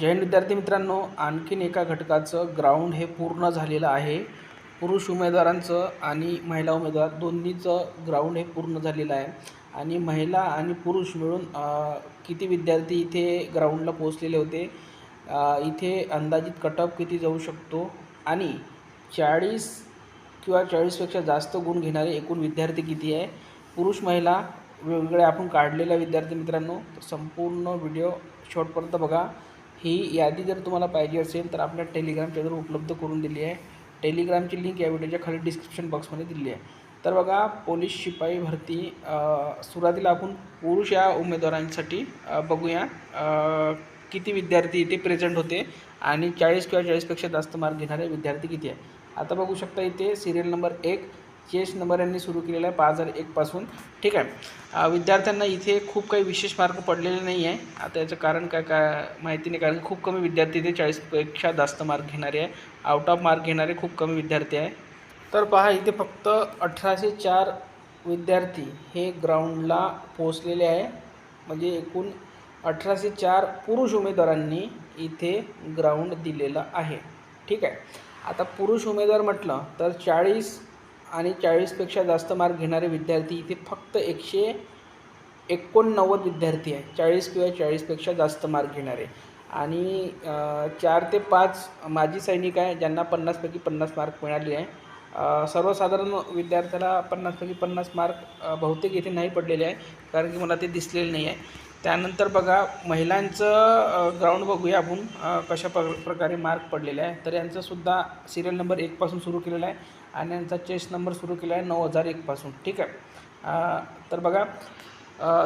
जैन विद्यार्थी मित्रांनो आणखीन एका घटकाचं ग्राउंड हे पूर्ण झालेलं आहे. पुरुष उमेदवारांचं आणि महिला उमेदवार दोन्हीचं ग्राउंड हे पूर्ण झालेलं आहे. आणि महिला आणि पुरुष मिळून किती विद्यार्थी इथे ग्राउंडला पोहोचलेले होते? इथे अंदाजित कटअप किती जाऊ शकतो? आणि चाळीस किंवा चाळीसपेक्षा जास्त गुण घेणारे एकूण विद्यार्थी किती आहे? पुरुष महिला वेगवेगळे आपण काढलेल्या विद्यार्थी मित्रांनो तर संपूर्ण व्हिडिओ शॉर्टपर्यंत बघा. ही यादी जर तुम्हाला पाहिजे असेल तर आपल्या टेलिग्राम चॅनल उपलब्ध करून दिली आहे. टेलिग्रामची लिंक या व्हिडिओच्या खाली डिस्क्रिप्शन बॉक्समध्ये दिली आहे. तर बघा पोलीस शिपाई भरती सुरुवातीला आपण पुरुष या उमेदवारांसाठी बघूया किती विद्यार्थी इथे प्रेझेंट होते आणि चाळीस किंवा चाळीसपेक्षा जास्त मार्क घेणारे विद्यार्थी किती आहे आता बघू शकता इथे सिरियल नंबर एक चेस नंबर यांनी सुरू केलेला आहे पाच हजार एकपासून ठीक आहे. विद्यार्थ्यांना इथे खूप काही विशेष मार्क पडलेले नाही आहे आता याचं कारण काय काय माहिती नाही कारण खूप कमी विद्यार्थी इथे चाळीसपेक्षा जास्त मार्क घेणारे आहे. आउट ऑफ मार्क घेणारे खूप कमी विद्यार्थी आहे. तर पहा इथे फक्त अठराशे चार विद्यार्थी हे ग्राउंडला पोहोचलेले आहे. म्हणजे एकूण अठराशे चार पुरुष उमेदवारांनी इथे ग्राउंड दिलेलं आहे. ठीक आहे. आता पुरुष उमेदवार म्हटलं तर चाळीस आणि चाळीसपेक्षा जास्त मार्क घेणारे विद्यार्थी इथे फक्त एकशे एकोणनव्वद विद्यार्थी आहे. चाळीस किंवा चाळीसपेक्षा जास्त मार्क घेणारे. आणि चार ते पाच माजी सैनिक आहे ज्यांना पन्नासपैकी पन्नास मार्क मिळाले आहे. सर्वसाधारण विद्यार्थ्याला पन्नासपैकी पन्नास मार्क बहुतेक इथे नाही पडलेले आहे कारण की मला ते दिसलेलं नाही आहे. त्यानंतर बघा महिलांचं ग्राउंड बघूया आपण कशा प्र प्रकारे मार्क पडलेले आहे. तर यांचंसुद्धा सिरियल नंबर एकपासून सुरू केलेला आहे आणि यांचा चेस नंबर सुरू केला आहे नऊ हजार एकपासून ठीक आहे? तर बघा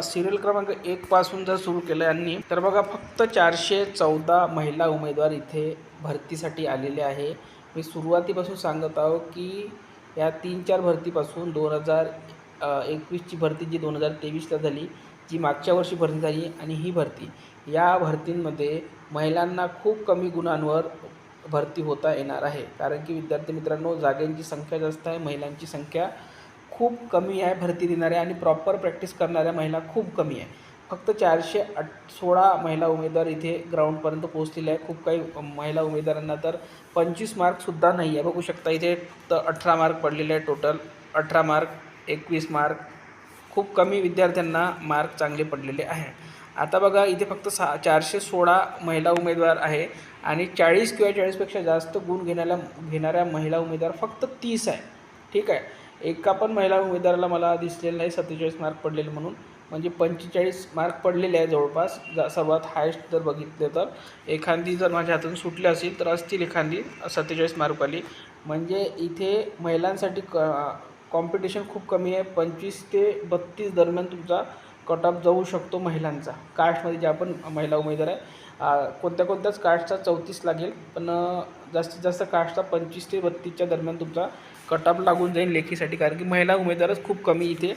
सिरियल क्रमांक एकपासून जर सुरू केलं यांनी तर बघा फक्त चारशे चौदा महिला उमेदवार इथे भरतीसाठी आलेले आहे. मी सुरुवातीपासून सांगत आहो की या तीन चार भरतीपासून दोन हजार एकवीसची भरती जी दोन हजार तेवीसला झाली जी मागच्या वर्षी भरती झाली आणि ही भरती. या भरतींमध्ये महिलांना खूप कमी गुणांवर भरती होता येणार आहे. कारण की विद्यार्थी मित्रांनो जागेंची संख्या जास्त आहे महिलांची संख्या खूप कमी आहे भरती देणाऱ्या आणि प्रॉपर प्रॅक्टिस करणाऱ्या महिला खूप कमी आहे. फक्त चारशे आठ सोळा महिला उमेदवार इथे ग्राउंडपर्यंत पोहोचलेले आहे खूप काही महिला उमेदवारांना तर पंचवीस मार्कसुद्धा नाही आहे. बघू शकता इथे तर अठरा मार्क पडलेले आहे टोटल अठरा मार्क एकवीस मार्क खूप कमी विद्यार्थ्यांना मार्क चांगले पडलेले आहे. आता बघा इथे फक्त सा चारशे सोळा महिला उमेदवार आहे आणि चाळीस किंवा चाळीसपेक्षा जास्त गुण घेण्याला घेणाऱ्या महिला उमेदवार फक्त तीस आहे. ठीक आहे? एका पण महिला उमेदवाराला मला दिसलेलं नाही सत्तेचाळीस मार्क पडलेले म्हणून. म्हणजे पंचेचाळीस मार्क पडलेले आहे जवळपास. जा सर्वात हायस्ट जर बघितले तर. एखादी जर माझ्या हातून सुटली असेल तर असतील एखादी सत्तेचाळीस मार्कवाली म्हणजे इथे महिलांसाठी क कॉम्पिटिशन खूप कमी आहे. पंचवीस ते बत्तीस दरम्यान तुमचा कट ऑफ जाऊ शकतो महिलांचा. कास्टमध्ये ज्या पण महिला उमेदवार आहे कोणत्या कोणत्याच कास्टचा चौतीस लागेल पण जास्तीत जास्त कास्टचा पंचवीस ते बत्तीसच्या दरम्यान तुमचा कट ऑफ लागून जाईल लेखीसाठी. कारण की महिला उमेदवारच खूप कमी इथे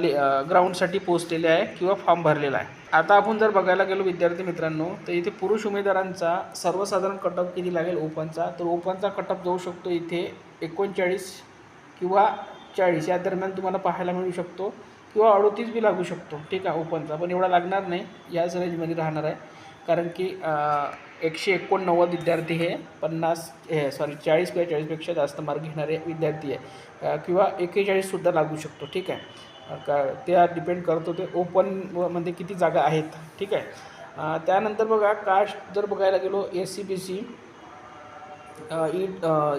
ले ग्राउंडसाठी पोहोचलेले आहे किंवा फॉर्म भरलेला आहे. आता आपण जर बघायला गेलो विद्यार्थी मित्रांनो तर इथे पुरुष उमेदवारांचा सर्वसाधारण कट ऑफ किती लागेल? ओपनचा तर ओपनचा कट ऑफ जाऊ शकतो इथे एकोणचाळीस किंवा चाळीस या दरम्यान तुम्हाला पाहायला मिळू शकतो किंवा अडोतीस बी लागू शकतो. ठीक आहे ओपनचा. पण एवढा लागणार नाही. याच रेंजमध्ये राहणार आहे. कारण की एकशे एकोणनव्वद विद्यार्थी हे पन्नास हे सॉरी चाळीस किंवा चाळीसपेक्षा जास्त मार्क घेणारे विद्यार्थी आहे. किंवा एकेचाळीससुद्धा लागू शकतो. ठीक आहे. का त्या डिपेंड करतो ते ओपनमध्ये म्हणजे किती जागा आहेत. ठीक आहे. त्यानंतर बघा कास्ट जर बघायला गेलो S C B C E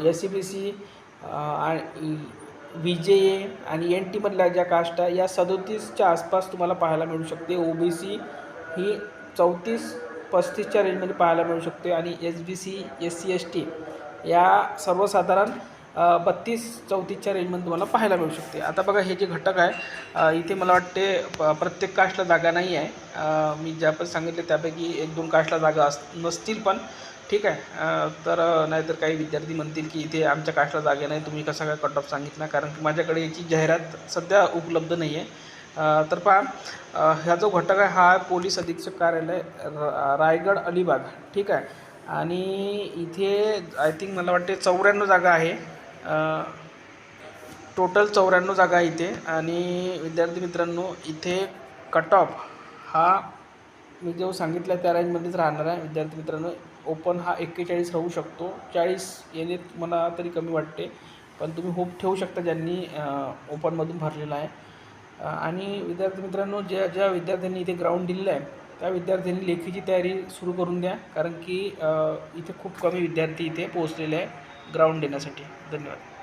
S C B C V J A आणि एन टीमधल्या ज्या कास्ट आहे या सदोतीसच्या आसपास तुम्हाला पाहायला मिळू शकते. ओ बी सी ही चौतीस पस्तीसच्या रेंजमध्ये पाहायला मिळू शकते. आणि S B C S C S T या सर्वसाधारण बत्तीस चौतीसच्या रेंजमध्ये तुम्हाला पाहायला मिळू शकते. आता बघा हे जे घटक आहे इथे मला वाटते प प्रत्येक कास्टला जागा नाही आहे. मी ज्या पण सांगितले त्यापैकी एक दोन कास्टला जागा अस नसतील पण ठीक आहे. तर नाहीतर काही विद्यार्थी म्हणतील की इथे आमच्या कास्टला जागा नाही तुम्ही कसा काय कट ऑफ सांगितला? कारण की माझ्याकडे याची जाहिरात सध्या उपलब्ध नाही आहे तर पहा ह्या जो घटक आहे हा पोलीस अधीक्षक कार्यालय र- रायगड अलिबाग ठीक आहे. आणि इथे आय थिंक मला वाटते चौऱ्याण्णव जागा आहे. टोटल चौऱ्याण्णव जागा इथे. आणि विद्यार्थी मित्रांनो इथे कट ऑफ हा मी जो सांगितलं त्या रेंजमध्येच राहणार आहे. विद्यार्थी मित्रांनो ओपन हा एक्केचाळीस राहू शकतो. चाळीस येणे मला तरी कमी वाटते. पण तुम्ही होप ठेवू शकता ज्यांनी ओपनमधून भरलेला आहे. आणि विद्यार्थी मित्रांनो ज्या ज्या विद्यार्थ्यांनी इथे ग्राउंड दिलेलं आहे त्या विद्यार्थ्यांनी लेखीची तयारी सुरू करून द्या. कारण की इथे खूप कमी विद्यार्थी इथे पोहोचलेले आहे. ग्राउंड देण्यासाठी. धन्यवाद.